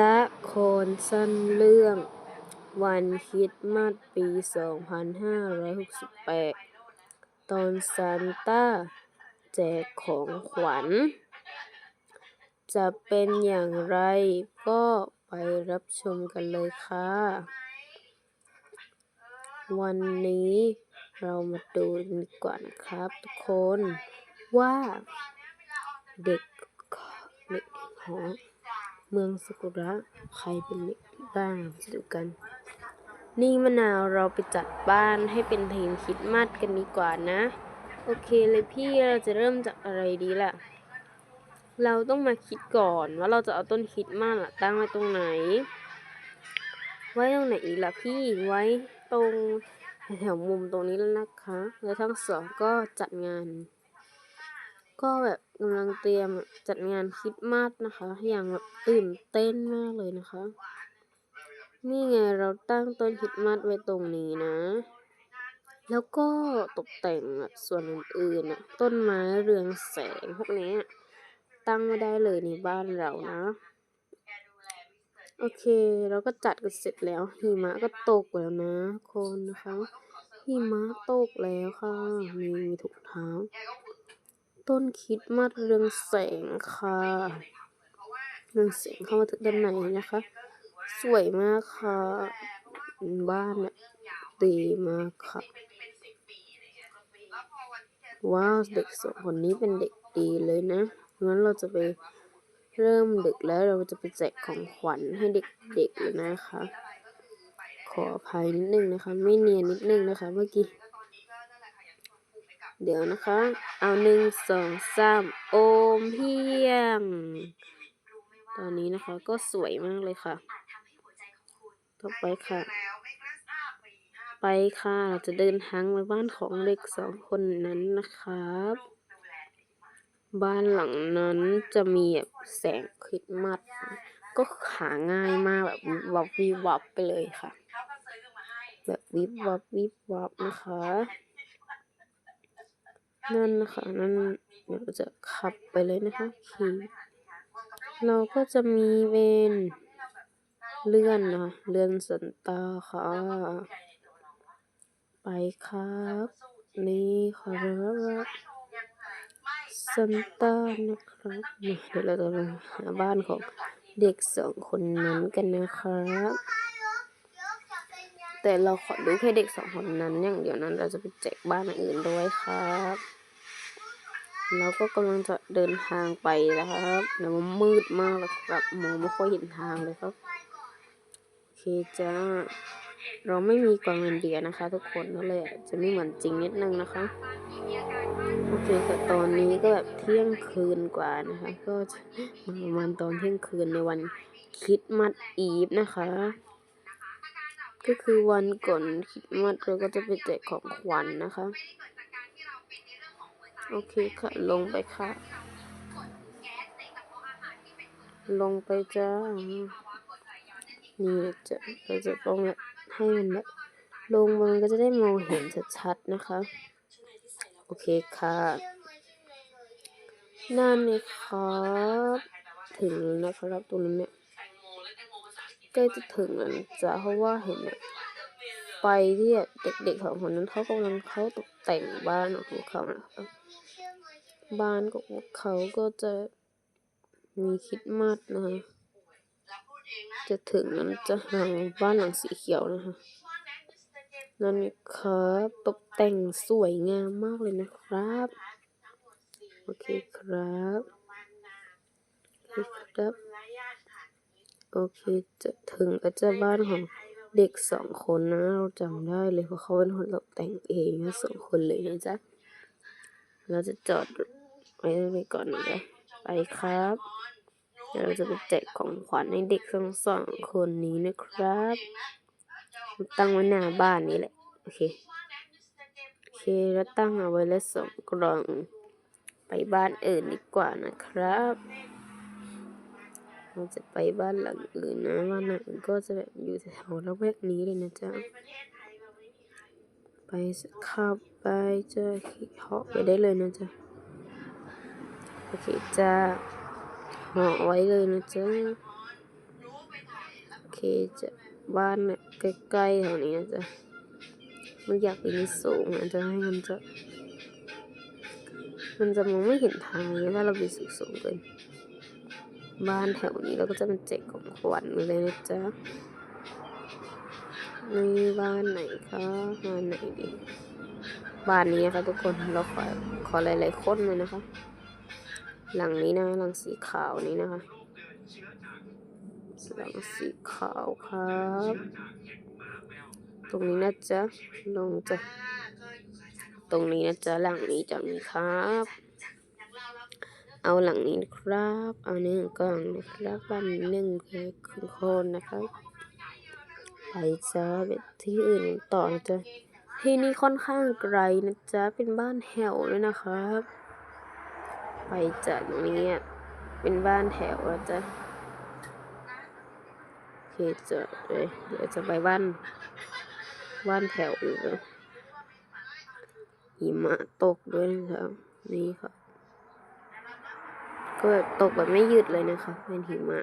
ละครสั้นเรื่อง วันคริสต์มาสปี 2568 ตอนซานต้า แจกของขวัญ จะเป็นอย่างไรก็ไปรับชมกันเลยค่ะ วันนี้เรามาดูกันดีกว่านครับทุกคนว่าเด็กเด็กของ เมืองสกุระใครเป็นเด็กบ้างจะดูกัน นี่มะนาวเราไปจัดบ้านให้เป็นทีมคิดมัดกันดีกว่านะ โอเคเลยพี่เราจะเริ่มจากอะไรดีล่ะ เราต้องมาคิดก่อนว่าเราจะเอาต้นคิดมาสอะตั้งไว้ตรงไหน ไว้ตรงไหนอีกล่ะพี่ไว้ตรงแถวมุมตรงนี้แล้วนะคะ แล้วทั้งสองก็จัดงาน ก็แบบกำลังเตรียมจัดงานคริดมาสนะคะ อย่างแบบตื่นเต้นมากเลยนะคะ นี่ไงเราตั้งต้นคริดมาสไว้ตรงนี้นะ แล้วก็ตกแต่งส่วนอื่นๆนะต้นไม้เรืองแสงพวกนี้ตั้งไม่ได้เลยในบ้านเรานะ โอเค เราก็จัดกันเสร็จแล้วหิมะก็ตกแล้วนะคนนะคะหิมะตกแล้วค่ะ มีถุงเท้า ต้นคริดมาสเรืองแสงค่ะเรืองแสงเข้ามาถึงด้านในนะคะ สวยมากค่ะบ้านเนี่ยดีมากค่ะว้าวเด็กสองคนนี้เป็นเด็กดีเลยนะงั้นเราจะไปเริ่มดึกแล้วเราจะไปแจกของขวัญให้เด็กๆเลยนะคะ ขออภัยนิดนึงนะคะ ไม่เนียนนิดนึงนะคะ เมื่อกี้ เดี๋ยวนะคะ เอาหนึ่งสองสามโอมเพียง ตอนนี้นะคะก็สวยมากเลยค่ะต่อไปค่ะ ไปค่ะเราจะเดินทางไปบ้านของเด็กสองคนนั้นนะครับ บ้านหลังนั้นจะมีแบบแสงคริสต์มาสก็หาง่ายมากแบบวับวิบวับไปเลยค่ะ แบบวิบวับวิบวับนะคะ นั่นนะคะนั่นเดี๋ยวเราจะขับไปเลยนะคะขี่เราก็จะมีเป็นเลื่อนนะคะเลื่อนสันตาค่ะ ไปครับ นี่ครับซันต้านะครับนี่เดี๋ยวเราจะมาหาบ้านของเด็กสองคนนั้นกันนะครับแต่เราขอดูแค่เด็กสองคนนั้นอย่างเดียวนั้นเราจะไปแจกบ้านอื่นด้วยครับ เราก็กำลังจะเดินทางไปนะครับแต่มันมืดมากเลยครับมองไม่ค่อยเห็นทางเลยครับโอเคจ้าเราไม่มีกล่องเงินเดียนะคะ ทุกคนนั่นเลยจะไม่เหมือนจริงนิดนึงนะคะโอเคแต่ตอนนี้ก็แบบเที่ยงคืนกว่านะคะ ก็ประมาณตอนเที่ยงคืนในวันคริดมัดอีฟนะคะ ก็คือวันก่อนคริดมัดเราก็จะไปแจกของขวัญนนะคะ โอเคค่ะ ลงไปค่ะ ลงไปจ้า นี่จะเราจะต้องแบบให้มันแบบลงมันก็จะได้มองเห็นชัดๆนะคะ โอเคค่ะ นั่นเลยครับถึงนะครับตรงนั้นเนี่ยใกล้จะถึงแล้วจ้ะเพราะว่าเห็นแบบไปที่เด็กๆของคนนั้นเขากำลังเขาตกแต่งบ้านของเขานะครับ บ้านของเขาก็จะมีคิดมาสนะคะจะถึงนั้นจะห่างบ้านหลังสีเขียวนะคะนั่นครับตกแต่งสวยงามมากเลยนะครับ โอเคครับโอเคครับ โอเคจะถึงก็จะบ้านของเด็กสองคนนะ เราจำได้เลยเพราะเขาเป็นคนตกแต่งเองนะสองคนเลยนะจ๊ะเราจะจอด ไว้ไปก่อนนะไปครับเดี๋ยวเราจะไปแจกของขวัญให้เด็กทั้งสองคนนี้นะครับ ตั้งไว้หน้าบ้านนี้แหละ โอเค โอเค แล้วตั้งเอาไว้แล้วสองกล่อง ไปบ้านอื่นดีกว่านะครับ เราจะไปบ้านหลังอื่นนะบ้านหลังอื่นก็จะแบบอยู่แถวละแวกนี้เลยนะจ๊ะไปขับไปจะขี่เหาะไปได้เลยนะจ๊ะ เคจ้าเหาะไว้เลยนะจ๊ะเคจะบ้านเนี่ยใกล้ๆแถวนี้นะจ๊ะมันอยากไปีนสูงนะจ๊ะให้มันจะ มันจะมองไม่เห็นทางเลยถ้าเราไปีนสูงๆเกินบ้านแถวนี้เราก็จะเป็นแจกของขวัญเลยนะจ๊ะนี่บ้านไหนคะบ้านไหนดีบ้านนี้นะคะทุกคนเราขอขอหลายๆคนเลยนะคะ หลังนี้นะหลังสีขาวนี้นะคะหลังสีขาวครับ ตรงนี้นะจ๊ะลงจะตรงนี้นะจ๊ะหลังนี้จะมีครับ เอาหลังนี้ครับ เอาหนึ่งกล่องนะครับบ้านหนึ่งแค่ครึ่งคนนะครับไปจ้าไปที่อื่นต่อนะจ๊ะที่นี่ค่อนข้างไกลนะจ๊ะเป็นบ้านแถวเลยนะครับ ไปจากตรงนี้เป็นบ้านแถวแล้วจ้ะโอเคจะเอ้ยเดี๋ยวจะไปบ้านบ้านแถวอีกหิมะตกด้วยนะครับนี่ครับก็แบบตกแบบไม่หยุดเลยนะคะเป็นหิมะ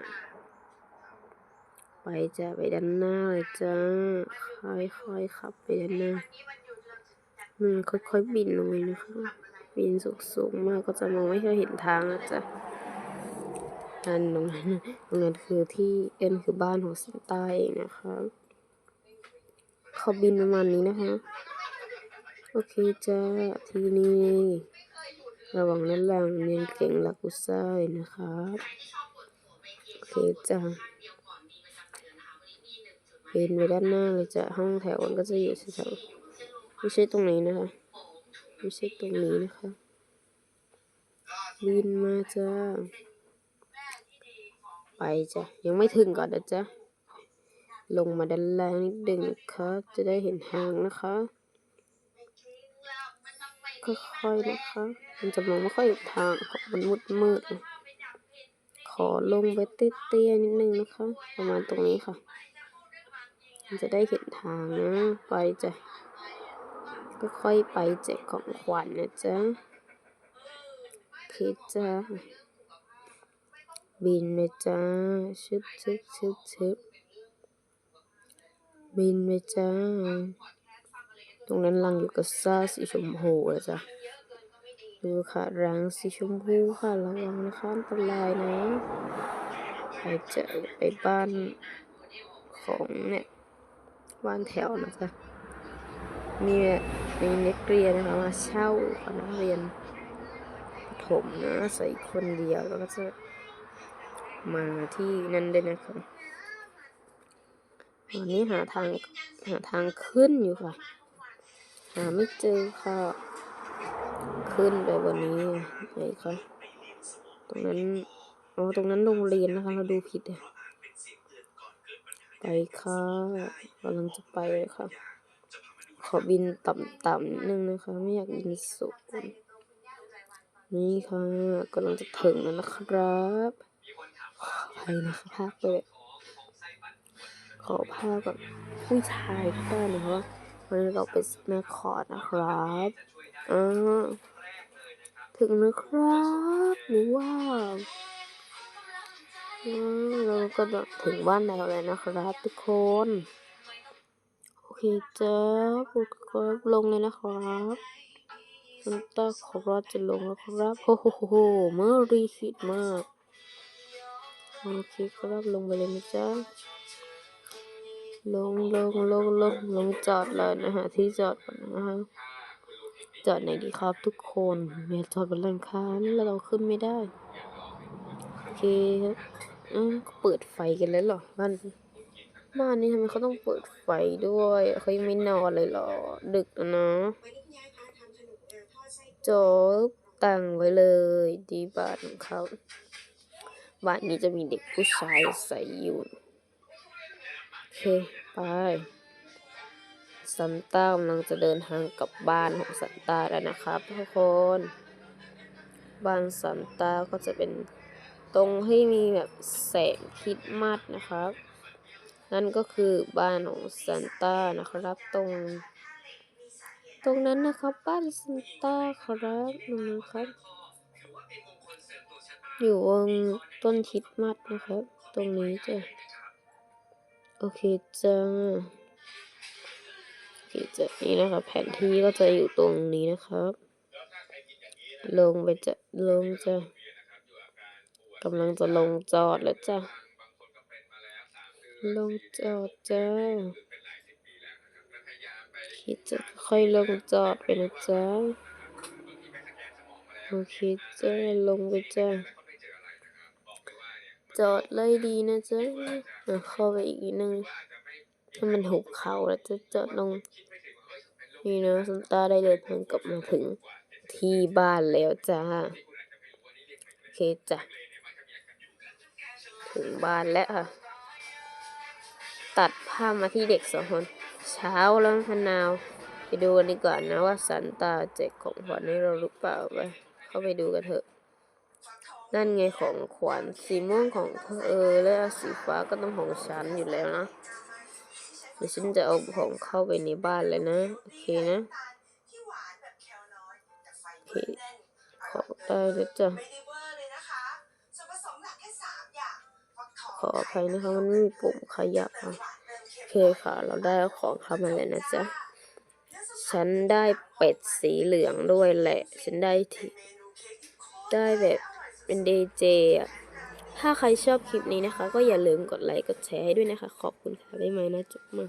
ไปจะไปด้านหน้าเลยจ้าค่อยๆขับไปด้านหน้าอืมค่อยๆบินลงเลยนะคะ บินสูงๆมากก็จะมองไม่ค่อยเห็นทางนะจ๊ะอันตรงนั้นตรงนั้นคือที่เอ็นคือบ้านของซินต้าเองนะคะเขาบินประมาณนี้นะคะ โอเคจ้าที่นี้ระวังด้านล่างเนียนเก่งลักกุซ่ายนะครับ โอเคจ้าเป็นไปด้านหน้าเลยจ้ะห้องแถวมันก็จะอยู่แถวๆไม่ใช่ตรงนี้นะคะ ไม่ใช่ตรงนี้นะคะ บินมาจ้า ไปจ้ะ ยังไม่ถึงก่อนนะจ๊ะ ลงมาด้านล่างนิดนึงนะคะ จะได้เห็นทางนะคะ ค่อยๆนะคะ มันจะมองไม่ค่อยเห็นทางเพราะมันมืดมืดๆขอลงไปเตี้ยๆนิดนึงนะคะ ประมาณตรงนี้ค่ะ มันจะได้เห็นทางนะ ไปจ้ะ ค่อยๆไปแจกของขวัญนะจ๊ะเพชรจ้าบินเลยจ้าชึบชึบชึบชึบบินเลยจ้าตรงนั้นรังอยู่กับซ่าสีชมพูเลยจ้ะดูค่ะรังสีชมพูค่ะระวังนะคะอันตรายนะไปเจอไปบ้านของเนี่ยบ้านแถวนะจ๊ะ มีมีนักเรียนนะคะมาเช่าอนักเรียนประถมนะใส่คนเดียวแล้วก็จะมาที่นั่นด้วยนะคะตอนนี้หาทางหาทางขึ้นอยู่ค่ะ หาไม่เจอค่ะ ขึ้นไปบนนี้ไหนคะตรงนั้นอ๋อตรงนั้นโรงเรียนนะคะเราดูผิดอะไปค่ะกำลังจะไปเลยค่ะ อบินต่ำๆนึงนะคะ ไม่อยากบินสูงนี่ค่ะกำลังจะถึงแล้วนะครับขออภัยนะคะภาคเลยขอภาคแบบผู้ชายกท่านนะคะว่าวันนี้เราเป็นแม่คอร์ดนะครับอ่าถึงแล้วครับว้าวว้าเราก็ถึงบ้านแล้วเลยนะครับทุกคน เคจ้าปุ๊บก็ลงเลยนะครับน้ำตาขอรอดจะลงแล้วครับโอ้โหโหเมื่อรีคิดมากโอเคครับลงไปเลยนะจ๊ะลงลงลงลงลงจอดเลยนะฮะที่จอดก่อนนะฮะจอดไหนดีครับทุกคนอย่าจอดบนหลังคาแล้วเราขึ้นไม่ได้ โอเคอืมเปิดไฟกันแล้วเหรอบ้าน บ้านนี้ทำไมเขาต้องเปิดไฟด้วยเขายังไม่นอนเลยเหรอ ดึกแล้วนะจบตังไว้เลยดีบ้านของเขาบ้านนี้จะมีเด็กผู้ชายใส่อยู่โอเคไปซันต้ากำลังจะเดินทางกลับบ้านของซันต้าแล้วนะครับทุกคน บ้านซันต้าก็จะเป็นตรงที่มีแบบแสงคิดมัดนะครับ นั่นก็คือบ้านของซันต้านะครับ ตรง ตรงนั้นนะครับบ้านซันต้าครับนั่นนะครับ อยู่วงต้นคริดมัดนะครับ ตรงนี้จ้ะโอเคจ้าโอเคจ้ะนี่นะครับ แผนที่ก็จะอยู่ตรงนี้นะครับลงไปจะลงจะกำลังจะลงจอดแล้วจ้ะ ลงจอดจ้า คิดจะค่อยลงจอดไปนะจ๊ะโอเคจ้าลงไปจ้า จอดเลยดีนะจ๊ะอะเข้าไปอีกนิดนึงถ้ามันหุบเขาแล้วจะจอดลง นี่นะซันต้าได้เดินทางกลับมาถึงที่บ้านแล้วจ้า โอเคจ้ะ ถึงบ้านแล้วค่ะ ตัดภาพมาที่เด็กสองคน เช้าแล้วพนาว ไปดูกันดีกว่านะว่าซันตาแจกของขวัญให้เราหรือเปล่าไปเข้าไปดูกันเถอะ นั่นไงของขวัญสีม่วงของเธอและสีฟ้าก็ต้องของฉันอยู่แล้วนะเดี๋ยวฉันจะเอาของเข้าไปในบ้านเลยนะ โอเคนะโอเคขอได้แล้วจ้ะขออภัยนะคะมันไม่มีปุ่มขยับอะ เคค่ะ เราได้ของเข้ามาแล้วนะจ๊ะ ฉันได้เป็ดสีเหลืองด้วยแหละ ฉันได้ที่ได้แบบเป็นดีเจอะ ถ้าใครชอบคลิปนี้นะคะ ก็อย่าลืมกดไลค์กดแชร์ให้ด้วยนะคะ ขอบคุณค่ะได้ไหมนะจุ๊บมา